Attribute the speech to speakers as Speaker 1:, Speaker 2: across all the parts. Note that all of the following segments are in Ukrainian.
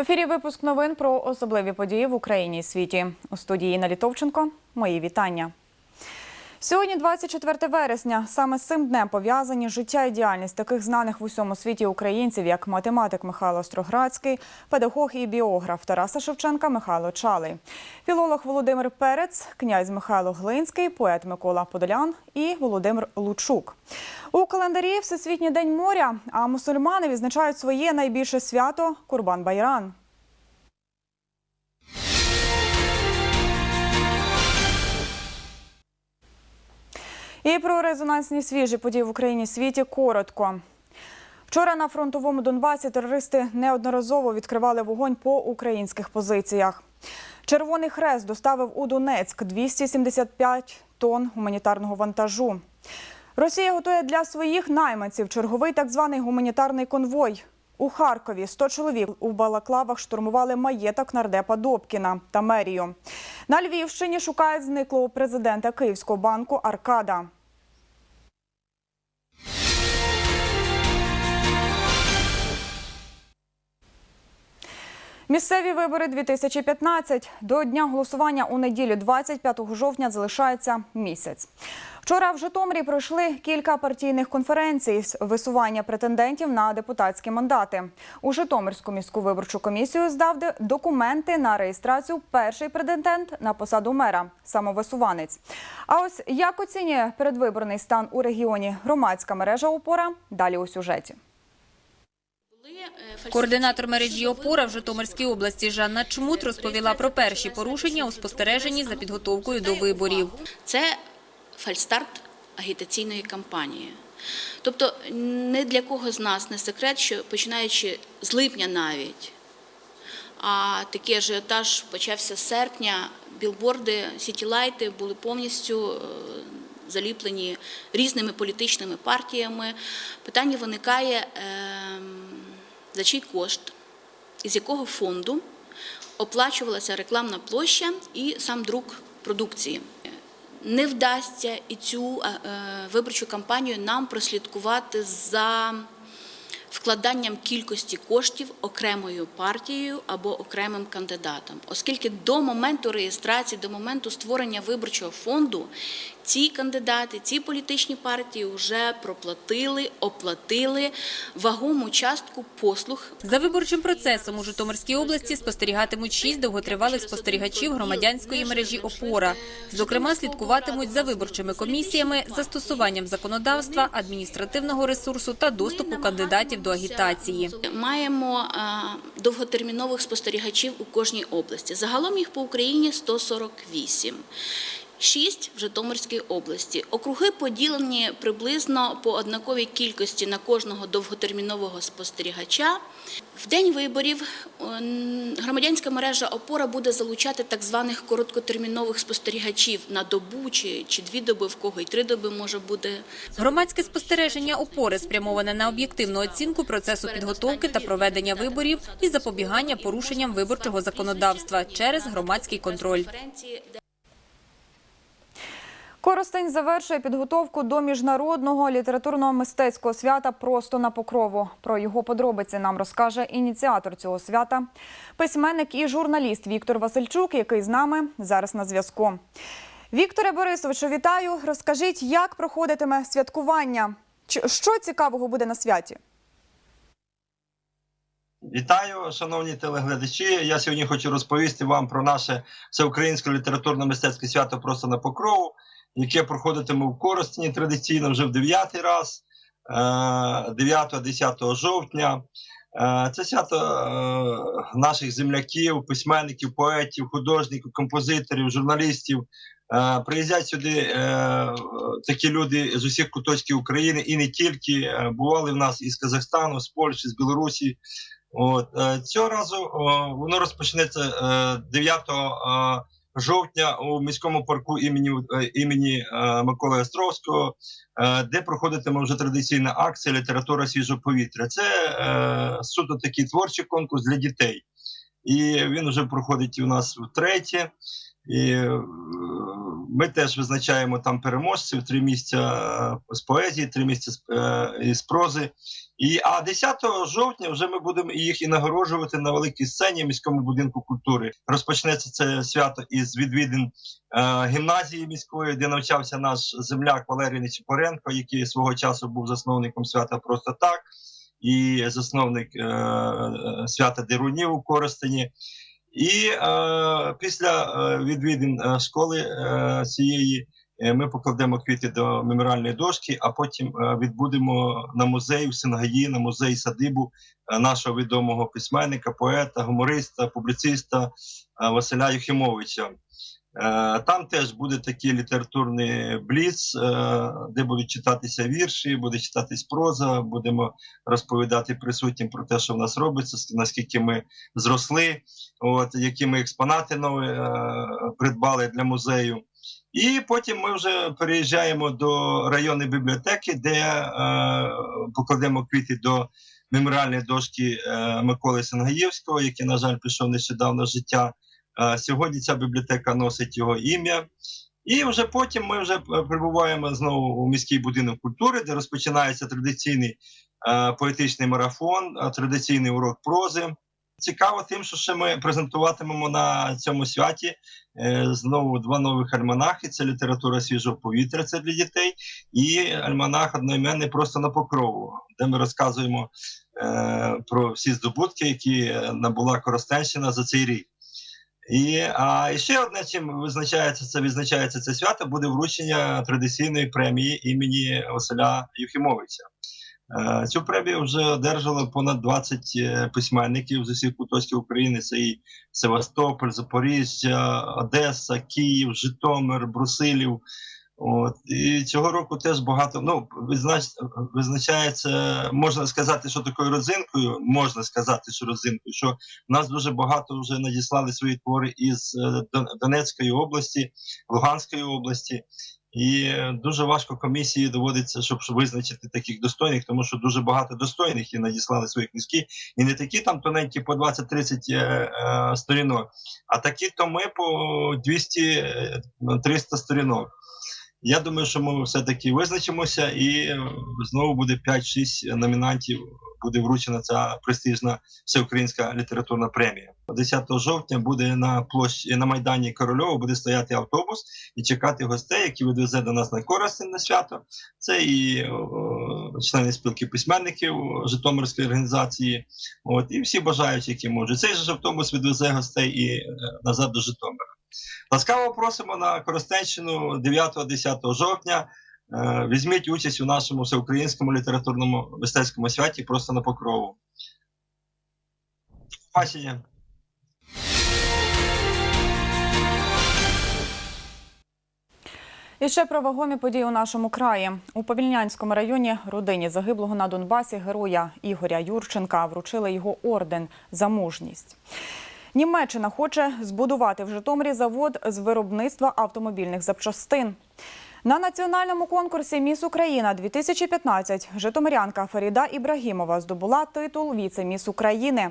Speaker 1: ефірі випуск новин про особливі події в Україні і світі. У студії Інна Літовченко. Мої вітання. Сьогодні, 24 вересня, саме з цим днем пов'язані життя і діяльність таких знаних в усьому світі українців, як математик Михайло Строградський, педагог і біограф Тараса Шевченка Михайло Чалий, філолог Володимир Перець, князь Михайло Глинський, поет Микола Подолян і Володимир Лучук. У календарі Всесвітній день моря, а мусульмани відзначають своє найбільше свято Курбан Байран. І про резонансні свіжі події в Україні світі коротко. Вчора на фронтовому Донбасі терористи неодноразово відкривали вогонь по українських позиціях. Червоний хрест доставив у Донецьк 275 тонн гуманітарного вантажу. Росія готує для своїх найманців черговий так званий гуманітарний конвой. У Харкові 100 чоловік у балаклавах штурмували маєток нардепа Добкіна та мерію. На Львівщині шукають зниклого президента Київського банку Аркада. Місцеві вибори 2015. До дня голосування у неділю 25 жовтня залишається місяць. Вчора в Житомирі пройшли кілька партійних конференцій з висування претендентів на депутатські мандати. У Житомирську міську виборчу комісію здав документи на реєстрацію перший претендент на посаду мера самовисуванець. А ось як оцінює передвиборний стан у регіоні громадська мережа опора? Далі у сюжеті.
Speaker 2: Координатор мережі «Опора» в Житомирській області Жанна Чмут розповіла про перші порушення у спостереженні за підготовкою до виборів.
Speaker 3: Це фальстарт агітаційної кампанії. Тобто не для кого з нас не секрет, що починаючи з липня навіть, а такий ажіотаж почався з серпня, білборди, сітілайти були повністю е, заліплені різними політичними партіями. Питання виникає, ем, за чий кошт, із якого фонду оплачувалася рекламна площа і сам друк продукції. Не вдасться і цю е, виборчу кампанію нам прослідкувати за вкладанням кількості коштів окремою партією або окремим кандидатом, оскільки до моменту реєстрації, до моменту створення виборчого фонду ці кандидати, ці політичні партії вже проплатили, оплатили вагому частку послуг
Speaker 2: За виборчим процесом у Житомирській області спостерігатимуть шість довготривалих спостерігачів громадянської мережі «Опора». Зокрема, слідкуватимуть за виборчими комісіями, застосуванням законодавства, адміністративного ресурсу та доступу кандидатів до агітації.
Speaker 3: Маємо е, довготермінових спостерігачів у кожній області. Загалом їх по Україні 148. Шість в Житомирській області. Округи поділені приблизно по однаковій кількості на кожного довготермінового спостерігача. В день виборів е, громадянська мережа опора буде залучати так званих короткотермінових спостерігачів на добу чи, чи дві доби, в кого і три доби може бути.
Speaker 2: Громадське спостереження «Опори» спрямоване на об'єктивну оцінку процесу підготовки та проведення виборів і запобігання порушенням виборчого законодавства через громадський контроль.
Speaker 1: Коростень завершує підготовку до міжнародного літературного мистецького свята просто на покрову. Про його подробиці нам розкаже ініціатор цього свята, письменник і журналіст Віктор Васильчук, який з нами зараз на зв'язку. Вікторе Борисовичу, вітаю. Розкажіть, як проходитиме святкування? Що цікавого буде на святі?
Speaker 4: Вітаю, шановні телеглядачі. Я сьогодні хочу розповісти вам про наше всеукраїнське літературно-мистецьке свято просто на покрову, яке проходитиме в Коростені традиційно вже в дев'ятий раз, 9-10 жовтня. Е, Це свято е, наших земляків, письменників, поетів, художників, композиторів, журналістів. Е, Приїздять сюди е, такі люди з усіх куточків України і не тільки Е, бували в нас із Казахстану, з Польщі, з Білорусі. От е, цього разу воно розпочнеться е, 9 е, жовтня у міському парку імені е, імені е, Миколи Островського, е, де проходитиме вже традиційна акція Література свіжого повітря. Це суто такий творчий конкурс для дітей. і він вже проходить у нас втретє. І е, ми теж визначаємо там переможців: три місця е, з поезії, три місця з, е, прози. І, а 10 жовтня вже ми будемо їх і нагороджувати на великій сцені в міському будинку культури. Розпочнеться це свято із відвідин е, гімназії міської, де навчався наш земляк Валерій Нечипоренко, який свого часу був засновником свята просто так, і засновник е, свята Дерунів у Коростені. І е, після е, відвідин е, школи е, цієї е, ми покладемо квіти до меморіальної дошки, а потім відбудемо на музей в Сингаї, на музей садибу нашого відомого письменника, поета, гумориста, публіциста Василя Юхимовича. Е, Там теж буде такий літературний бліц, е, де будуть читатися вірші, буде читатись проза, будемо розповідати присутнім про те, що в нас робиться, наскільки ми зросли, от, які ми експонати нові е, придбали для музею. І потім ми вже переїжджаємо до районної бібліотеки, де покладемо квіти до меморіальної дошки Миколи Сенгаєвського, який, на жаль, пішов нещодавно життя. Е, сьогодні ця бібліотека носить його ім'я. І вже потім ми вже е, прибуваємо знову у міський будинок культури, де розпочинається традиційний е, поетичний марафон, традиційний урок прози. Цікаво тим, що ще ми презентуватимемо на цьому святі знову два нових альманахи. Це література свіжого повітря, це для дітей, і альманах одноіменний просто на покрову, де ми розказуємо про всі здобутки, які набула Коростенщина за цей рік. І, а ще одне, чим визначається це, відзначається це свято, буде вручення традиційної премії імені Василя Юхімовича. Е, Цю премію вже одержало понад 20 е, письменників з усіх куточків України. Це і Севастополь, Запоріжжя, Одеса, Київ, Житомир, Брусилів. От і цього року теж багато. Ну визнач, визначається, можна сказати, що такою родзинкою, можна сказати, що родзинкою, що нас дуже багато вже надіслали свої твори із е, Донецької області, Луганської області. І дуже важко комісії доводиться, щоб визначити таких достойних, тому що дуже багато достойних і надіслали свої книжки. І не такі там тоненькі по 20-30 е, е, сторінок, а такі томи по 200-300 сторінок. Я думаю, що ми все-таки визначимося, і е, знову буде 5-6 номінантів. Буде вручена ця престижна всеукраїнська літературна премія. 10 жовтня буде на площі на майдані Корольова буде стояти автобус і чекати гостей, які відвезе до нас на Коростень на свято. Це і о, члени спілки письменників Житомирської організації. От і всі бажаючі, які можуть. Цей же автобус відвезе гостей і е, назад до Житомира. Ласкаво просимо на Коростенщину 9-10 жовтня. Е, Візьміть участь у нашому всеукраїнському літературному мистецькому святі просто на покрову. Бачення.
Speaker 1: І ще про вагомі події у нашому краї. У Повільнянському районі родині загиблого на Донбасі героя Ігоря Юрченка вручили його орден за мужність. Німеччина хоче збудувати в Житомирі завод з виробництва автомобільних запчастин. На національному конкурсі Міс Україна 2015 житомирянка Фаріда Ібрагімова здобула титул віце-міс України.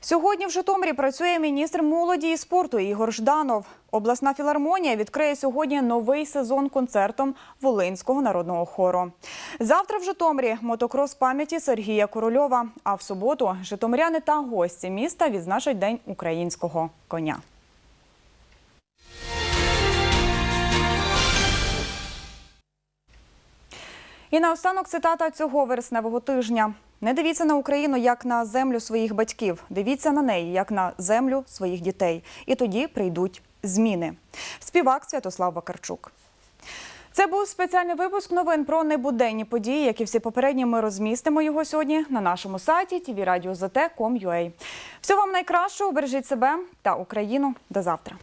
Speaker 1: Сьогодні в Житомирі працює міністр молоді і спорту Ігор Жданов. Обласна філармонія відкриє сьогодні новий сезон концертом Волинського народного хору. Завтра в Житомирі мотокрос пам'яті Сергія Корольова. А в суботу житомиряни та гості міста відзначать День українського коня. І наостанок цитата цього вересневого тижня. Не дивіться на Україну як на землю своїх батьків. Дивіться на неї як на землю своїх дітей. І тоді прийдуть зміни. Співак Святослав Вакарчук. Це був спеціальний випуск новин про небуденні події, як і всі попередні. Ми розмістимо його сьогодні на нашому сайті tvradio.zt.com.ua. Всього вам найкращого, бережіть себе та Україну. До завтра.